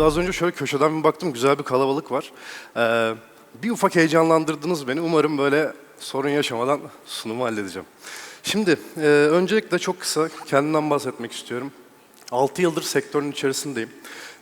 Şimdi az önce şöyle köşeden bir baktım, güzel bir kalabalık var. Ee, bir ufak heyecanlandırdınız beni. Umarım böyle sorun yaşamadan sunumu halledeceğim. Şimdi e, öncelikle çok kısa kendimden bahsetmek istiyorum. 6 yıldır sektörün içerisindeyim.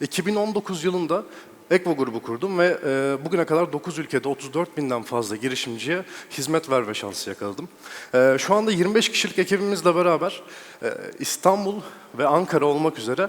2019 yılında Ekvo grubu kurdum ve e, bugüne kadar 9 ülkede 34 binden fazla girişimciye hizmet verme şansı yakaladım. E, şu anda 25 kişilik ekibimizle beraber e, İstanbul ve Ankara olmak üzere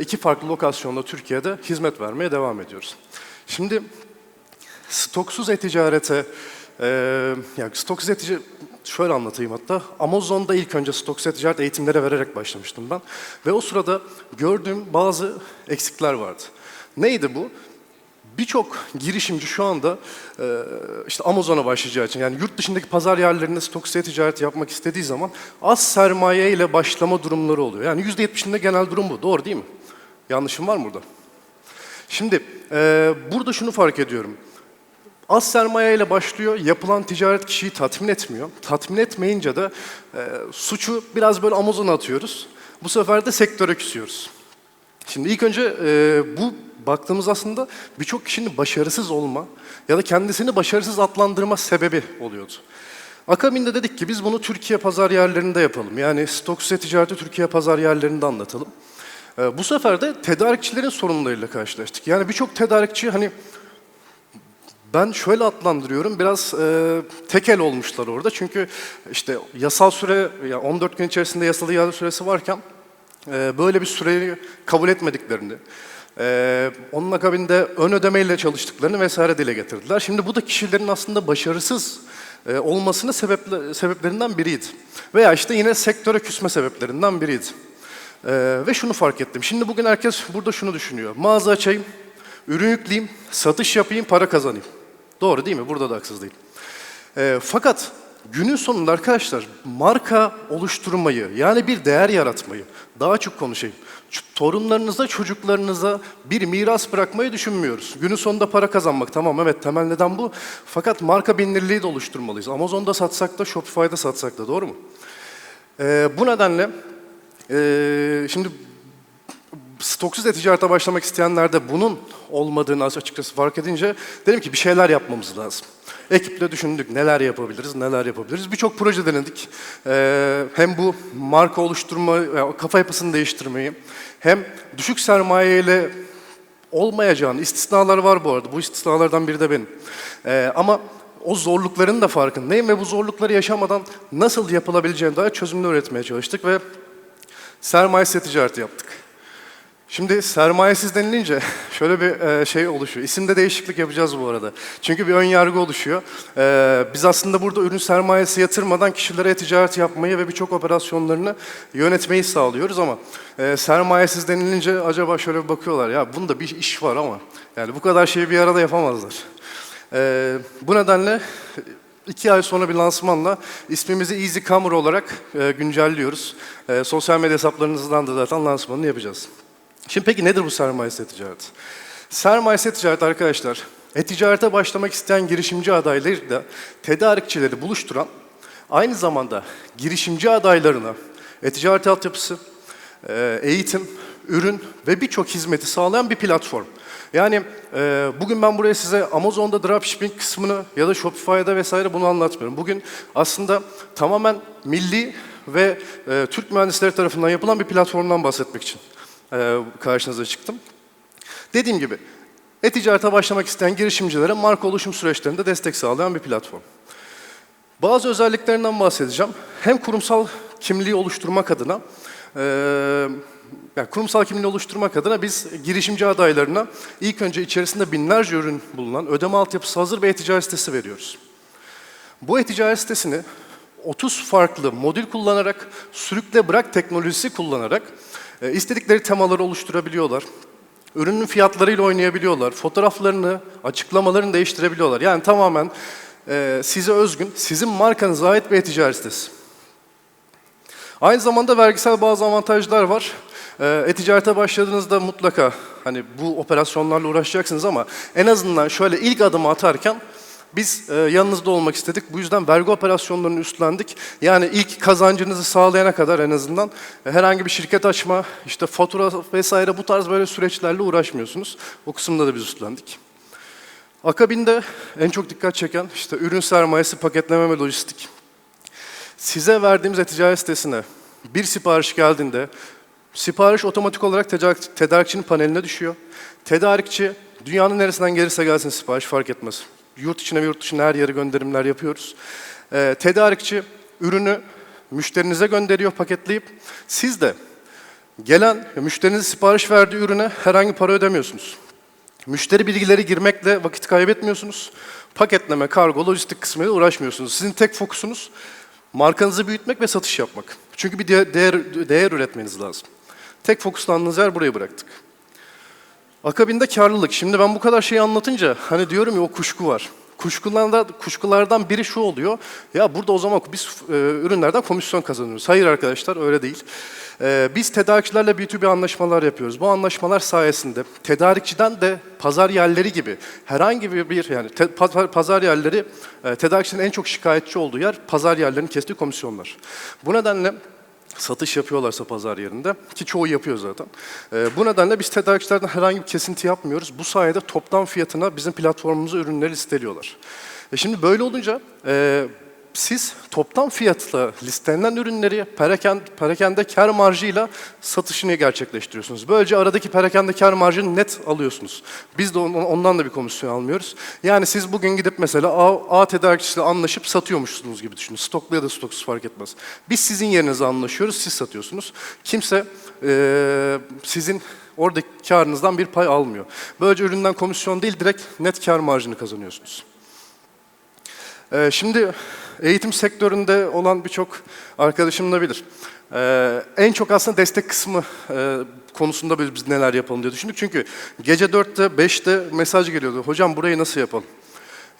iki farklı lokasyonda Türkiye'de hizmet vermeye devam ediyoruz. Şimdi stoksuz e-ticarete, e, yani stoksuz e-ticaret, şöyle anlatayım hatta. Amazon'da ilk önce stoksuz e-ticaret eğitimleri vererek başlamıştım ben. Ve o sırada gördüğüm bazı eksikler vardı. Neydi bu? Birçok girişimci şu anda e, işte Amazon'a başlayacağı için yani yurt dışındaki pazar yerlerinde stoksuz e-ticaret yapmak istediği zaman az sermaye ile başlama durumları oluyor. Yani %70'inde genel durum bu. Doğru değil mi? Yanlışım var mı burada? Şimdi e, burada şunu fark ediyorum. Az sermaye ile başlıyor, yapılan ticaret kişiyi tatmin etmiyor. Tatmin etmeyince de e, suçu biraz böyle Amazon'a atıyoruz. Bu sefer de sektöre küsüyoruz. Şimdi ilk önce e, bu baktığımız aslında birçok kişinin başarısız olma ya da kendisini başarısız adlandırma sebebi oluyordu. Akabinde dedik ki biz bunu Türkiye pazar yerlerinde yapalım. Yani stoksuz ticareti Türkiye pazar yerlerinde anlatalım. E, bu sefer de tedarikçilerin sorunlarıyla karşılaştık. Yani birçok tedarikçi hani ben şöyle adlandırıyorum, biraz e, tekel olmuşlar orada. Çünkü işte yasal süre, ya 14 gün içerisinde yasal iade süresi varken e, böyle bir süreyi kabul etmediklerini, e, onun akabinde ön ödemeyle çalıştıklarını vesaire dile getirdiler. Şimdi bu da kişilerin aslında başarısız e, olmasının sebeple, sebeplerinden biriydi. Veya işte yine sektöre küsme sebeplerinden biriydi. E, ve şunu fark ettim. Şimdi bugün herkes burada şunu düşünüyor. Mağaza açayım, ürün yükleyeyim, satış yapayım, para kazanayım. Doğru değil mi? Burada da haksız değil. E, fakat günün sonunda arkadaşlar marka oluşturmayı yani bir değer yaratmayı daha çok konuşayım. Torunlarınıza, çocuklarınıza bir miras bırakmayı düşünmüyoruz. Günün sonunda para kazanmak tamam evet temel neden bu. Fakat marka bilinirliği de oluşturmalıyız. Amazon'da satsak da Shopify'da satsak da doğru mu? E, bu nedenle e, şimdi stoksuz e-ticarete başlamak isteyenler de bunun olmadığını açıkçası fark edince dedim ki bir şeyler yapmamız lazım. Ekiple düşündük neler yapabiliriz, neler yapabiliriz. Birçok proje denedik. Ee, hem bu marka oluşturma, yani kafa yapısını değiştirmeyi, hem düşük sermayeyle olmayacağını, istisnalar var bu arada. Bu istisnalardan biri de benim. Ee, ama o zorlukların da farkındayım ve bu zorlukları yaşamadan nasıl yapılabileceğine dair çözümler üretmeye çalıştık ve sermayesiz ticareti yaptık. Şimdi sermayesiz denilince şöyle bir e, şey oluşuyor. İsimde değişiklik yapacağız bu arada. Çünkü bir ön yargı oluşuyor. E, biz aslında burada ürün sermayesi yatırmadan kişilere ticaret yapmayı ve birçok operasyonlarını yönetmeyi sağlıyoruz ama e, sermayesiz denilince acaba şöyle bir bakıyorlar ya bunda bir iş var ama yani bu kadar şeyi bir arada yapamazlar. Bu nedenle iki ay sonra bir lansmanla ismimizi Easy Comer olarak güncelliyoruz. Sosyal medya hesaplarınızdan da zaten lansmanını yapacağız. Şimdi peki nedir bu sermayesiz ticaret? Sermayesiz ticaret arkadaşlar, e-ticarete başlamak isteyen girişimci adaylarıyla tedarikçileri buluşturan, aynı zamanda girişimci adaylarına e-ticaret altyapısı, e, eğitim, ürün ve birçok hizmeti sağlayan bir platform. Yani e, bugün ben buraya size Amazon'da dropshipping kısmını ya da Shopify'da vesaire bunu anlatmıyorum. Bugün aslında tamamen milli ve e, Türk mühendisleri tarafından yapılan bir platformdan bahsetmek için karşınıza çıktım. Dediğim gibi e-ticarete başlamak isteyen girişimcilere marka oluşum süreçlerinde destek sağlayan bir platform. Bazı özelliklerinden bahsedeceğim. Hem kurumsal kimliği oluşturmak adına, e, yani kurumsal kimliği oluşturmak adına biz girişimci adaylarına ilk önce içerisinde binlerce ürün bulunan ödeme altyapısı hazır bir e-ticaret sitesi veriyoruz. Bu e-ticaret sitesini 30 farklı modül kullanarak, sürükle bırak teknolojisi kullanarak e, istedikleri temaları oluşturabiliyorlar. Ürünün fiyatlarıyla oynayabiliyorlar. Fotoğraflarını, açıklamalarını değiştirebiliyorlar. Yani tamamen e, size özgün, sizin markanıza ait bir e-ticaret. Aynı zamanda vergisel bazı avantajlar var. E, E-ticarete başladığınızda mutlaka hani bu operasyonlarla uğraşacaksınız ama en azından şöyle ilk adımı atarken Biz e, yanınızda olmak istedik. Bu yüzden vergi operasyonlarını üstlendik. Yani ilk kazancınızı sağlayana kadar en azından e, herhangi bir şirket açma, işte fatura vesaire bu tarz böyle süreçlerle uğraşmıyorsunuz. O kısımda da biz üstlendik. Akabinde en çok dikkat çeken işte ürün sermayesi, paketleme ve lojistik. Size verdiğimiz e-ticaret sitesine bir sipariş geldiğinde sipariş otomatik olarak tedarik, tedarikçinin paneline düşüyor. Tedarikçi dünyanın neresinden gelirse gelsin sipariş fark etmez. Yurt içine ve yurt dışına her yere gönderimler yapıyoruz. Ee, tedarikçi ürünü müşterinize gönderiyor paketleyip siz de gelen müşterinize sipariş verdiği ürüne herhangi para ödemiyorsunuz. Müşteri bilgileri girmekle vakit kaybetmiyorsunuz. Paketleme, kargo, lojistik kısmıyla uğraşmıyorsunuz. Sizin tek fokusunuz markanızı büyütmek ve satış yapmak. Çünkü bir değer, değer, üretmeniz lazım. Tek fokuslandığınız yer burayı bıraktık. Akabinde karlılık. Şimdi ben bu kadar şeyi anlatınca hani diyorum ya o kuşku var. Kuşkulardan, kuşkulardan biri şu oluyor. Ya burada o zaman biz e, ürünlerden komisyon kazanıyoruz. Hayır arkadaşlar öyle değil. E, biz tedarikçilerle B2B anlaşmalar yapıyoruz. Bu anlaşmalar sayesinde tedarikçiden de pazar yerleri gibi herhangi bir, yani te, pa- pazar yerleri e, tedarikçinin en çok şikayetçi olduğu yer pazar yerlerinin kestiği komisyonlar. Bu nedenle satış yapıyorlarsa pazar yerinde ki çoğu yapıyor zaten. Ee, bu nedenle biz tedarikçilerden herhangi bir kesinti yapmıyoruz. Bu sayede toptan fiyatına bizim platformumuza ürünleri listeliyorlar. E şimdi böyle olunca e, siz toptan fiyatla listelenen ürünleri perakende, perakende kar marjıyla satışını gerçekleştiriyorsunuz. Böylece aradaki perakende kar marjını net alıyorsunuz. Biz de on- ondan da bir komisyon almıyoruz. Yani siz bugün gidip mesela A, A tedarikçisiyle anlaşıp satıyormuşsunuz gibi düşünün. Stoklu ya da stoksuz fark etmez. Biz sizin yerinize anlaşıyoruz, siz satıyorsunuz. Kimse eee, sizin oradaki karınızdan bir pay almıyor. Böylece üründen komisyon değil, direkt net kar marjını kazanıyorsunuz. Ee, şimdi eğitim sektöründe olan birçok arkadaşım da bilir. Ee, en çok aslında destek kısmı e, konusunda biz neler yapalım diye düşündük. Çünkü gece 4'te 5'te mesaj geliyordu. Hocam burayı nasıl yapalım?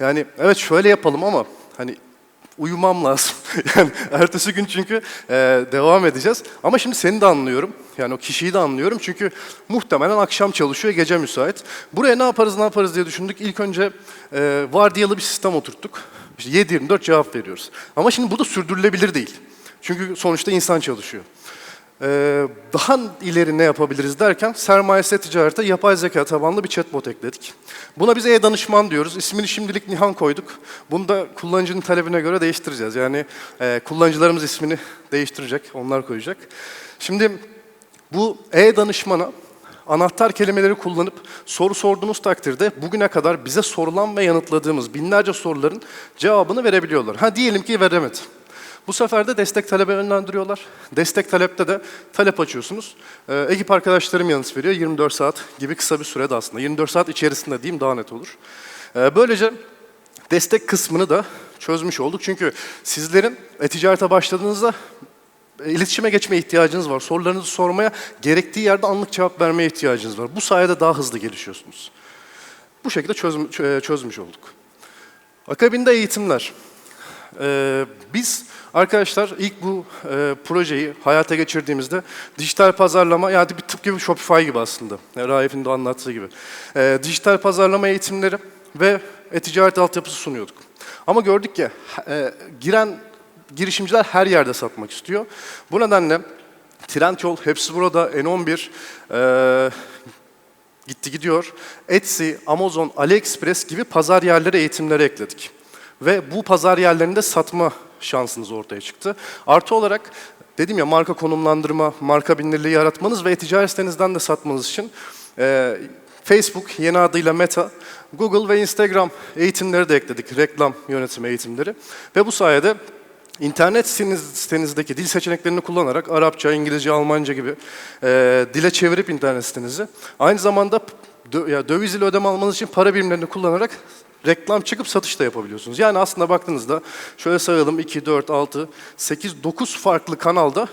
Yani evet şöyle yapalım ama hani uyumam lazım. yani ertesi gün çünkü e, devam edeceğiz. Ama şimdi seni de anlıyorum. Yani o kişiyi de anlıyorum. Çünkü muhtemelen akşam çalışıyor, gece müsait. Buraya ne yaparız, ne yaparız diye düşündük. İlk önce e, vardiyalı bir sistem oturttuk. İşte 7-24 cevap veriyoruz. Ama şimdi bu da sürdürülebilir değil. Çünkü sonuçta insan çalışıyor. Ee, daha ileri ne yapabiliriz derken sermayesi ticarete yapay zeka tabanlı bir chatbot ekledik. Buna biz e-danışman diyoruz. İsmini şimdilik Nihan koyduk. Bunu da kullanıcının talebine göre değiştireceğiz. Yani e, kullanıcılarımız ismini değiştirecek, onlar koyacak. Şimdi bu e-danışmana anahtar kelimeleri kullanıp soru sorduğunuz takdirde bugüne kadar bize sorulan ve yanıtladığımız binlerce soruların cevabını verebiliyorlar. Ha diyelim ki veremedi. Bu sefer de destek talebe yönlendiriyorlar. Destek talepte de talep açıyorsunuz. Ee, ekip arkadaşlarım yanıt veriyor. 24 saat gibi kısa bir sürede aslında. 24 saat içerisinde diyeyim daha net olur. Ee, böylece destek kısmını da çözmüş olduk. Çünkü sizlerin e-ticarete başladığınızda iletişime geçmeye ihtiyacınız var. Sorularınızı sormaya, gerektiği yerde anlık cevap vermeye ihtiyacınız var. Bu sayede daha hızlı gelişiyorsunuz. Bu şekilde çözm- çö- çözmüş olduk. Akabinde eğitimler. Ee, biz arkadaşlar ilk bu e, projeyi hayata geçirdiğimizde dijital pazarlama yani bir tıpkı bir Shopify gibi aslında. Raif'in de anlattığı gibi. Ee, dijital pazarlama eğitimleri ve e-ticaret altyapısı sunuyorduk. Ama gördük ki e, giren girişimciler her yerde satmak istiyor. Bu nedenle Trendyol, hepsi burada, N11, e, gitti gidiyor. Etsy, Amazon, AliExpress gibi pazar yerleri eğitimleri ekledik. Ve bu pazar yerlerinde satma şansınız ortaya çıktı. Artı olarak dedim ya marka konumlandırma, marka bilinirliği yaratmanız ve e-ticaret sitenizden de satmanız için e, Facebook yeni adıyla Meta, Google ve Instagram eğitimleri de ekledik. Reklam yönetimi eğitimleri. Ve bu sayede İnternet siteniz, sitenizdeki dil seçeneklerini kullanarak Arapça, İngilizce, Almanca gibi e, dile çevirip internet sitenizi aynı zamanda dö, ya, döviz ile ödeme almanız için para birimlerini kullanarak reklam çıkıp satış da yapabiliyorsunuz. Yani aslında baktığınızda şöyle sayalım 2, 4, 6, 8, 9 farklı kanalda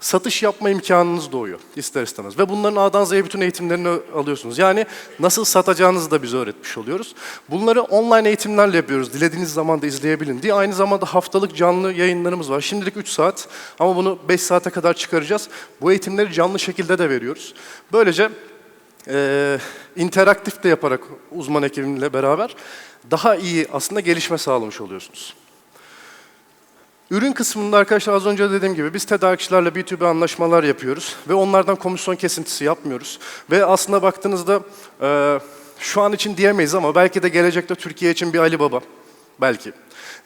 satış yapma imkanınız doğuyor ister istemez. Ve bunların A'dan Z'ye bütün eğitimlerini alıyorsunuz. Yani nasıl satacağınızı da biz öğretmiş oluyoruz. Bunları online eğitimlerle yapıyoruz. Dilediğiniz zaman da izleyebilin diye. Aynı zamanda haftalık canlı yayınlarımız var. Şimdilik 3 saat ama bunu 5 saate kadar çıkaracağız. Bu eğitimleri canlı şekilde de veriyoruz. Böylece e, interaktif de yaparak uzman ekibimle beraber daha iyi aslında gelişme sağlamış oluyorsunuz. Ürün kısmında arkadaşlar az önce dediğim gibi biz tedarikçilerle B2B anlaşmalar yapıyoruz ve onlardan komisyon kesintisi yapmıyoruz. Ve aslında baktığınızda e, şu an için diyemeyiz ama belki de gelecekte Türkiye için bir Alibaba, belki.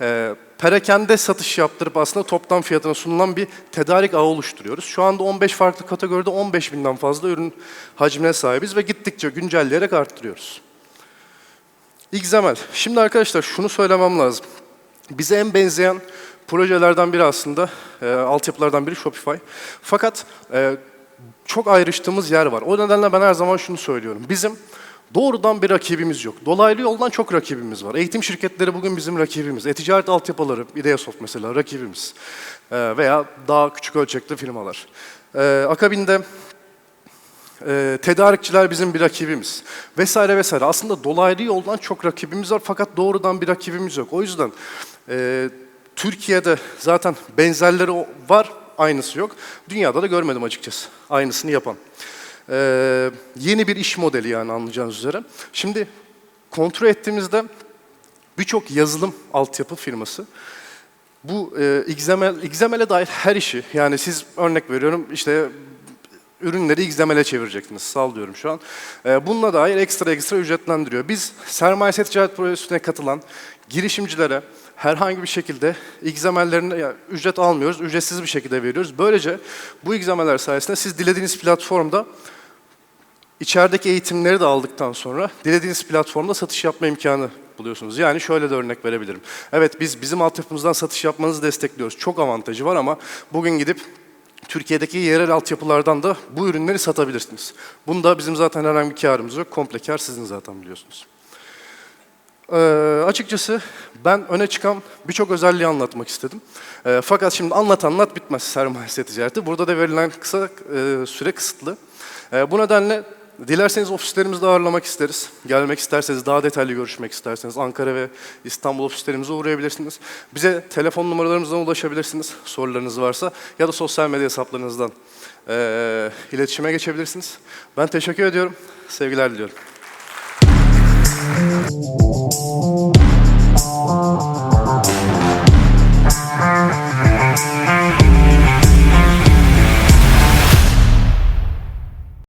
E, perakende satış yaptırıp aslında toptan fiyatına sunulan bir tedarik ağı oluşturuyoruz. Şu anda 15 farklı kategoride 15 binden fazla ürün hacmine sahibiz ve gittikçe güncelleyerek arttırıyoruz. XML. Şimdi arkadaşlar şunu söylemem lazım. Bize en benzeyen projelerden biri aslında, e, altyapılardan biri Shopify. Fakat e, çok ayrıştığımız yer var. O nedenle ben her zaman şunu söylüyorum. Bizim doğrudan bir rakibimiz yok. Dolaylı yoldan çok rakibimiz var. Eğitim şirketleri bugün bizim rakibimiz. E-ticaret altyapıları, Ideasoft mesela rakibimiz. E, veya daha küçük ölçekli firmalar. E, akabinde e, tedarikçiler bizim bir rakibimiz vesaire vesaire. Aslında dolaylı yoldan çok rakibimiz var fakat doğrudan bir rakibimiz yok. O yüzden e, Türkiye'de zaten benzerleri var, aynısı yok. Dünyada da görmedim açıkçası aynısını yapan. E, yeni bir iş modeli yani anlayacağınız üzere. Şimdi kontrol ettiğimizde birçok yazılım altyapı firması bu e, XML, XML'e dair her işi yani siz örnek veriyorum işte ürünleri XML'e çevireceksiniz. Sallıyorum şu an. Ee, bununla dair ekstra ekstra ücretlendiriyor. Biz sermaye ticaret projesine katılan girişimcilere herhangi bir şekilde XML'lerine yani ücret almıyoruz. Ücretsiz bir şekilde veriyoruz. Böylece bu XML'ler sayesinde siz dilediğiniz platformda içerideki eğitimleri de aldıktan sonra dilediğiniz platformda satış yapma imkanı buluyorsunuz. Yani şöyle de örnek verebilirim. Evet biz bizim altyapımızdan satış yapmanızı destekliyoruz. Çok avantajı var ama bugün gidip Türkiye'deki yerel altyapılardan da bu ürünleri satabilirsiniz. Bunda bizim zaten herhangi bir karımız yok. Komple kar sizin zaten biliyorsunuz. Ee, açıkçası ben öne çıkan birçok özelliği anlatmak istedim. Ee, fakat şimdi anlat anlat bitmez sermaye ticareti. Burada da verilen kısa e, süre kısıtlı. Ee, bu nedenle dilerseniz ofislerimizde ağırlamak isteriz. Gelmek isterseniz, daha detaylı görüşmek isterseniz Ankara ve İstanbul ofislerimize uğrayabilirsiniz. Bize telefon numaralarımızdan ulaşabilirsiniz sorularınız varsa ya da sosyal medya hesaplarınızdan e, iletişime geçebilirsiniz. Ben teşekkür ediyorum. Sevgiler diliyorum.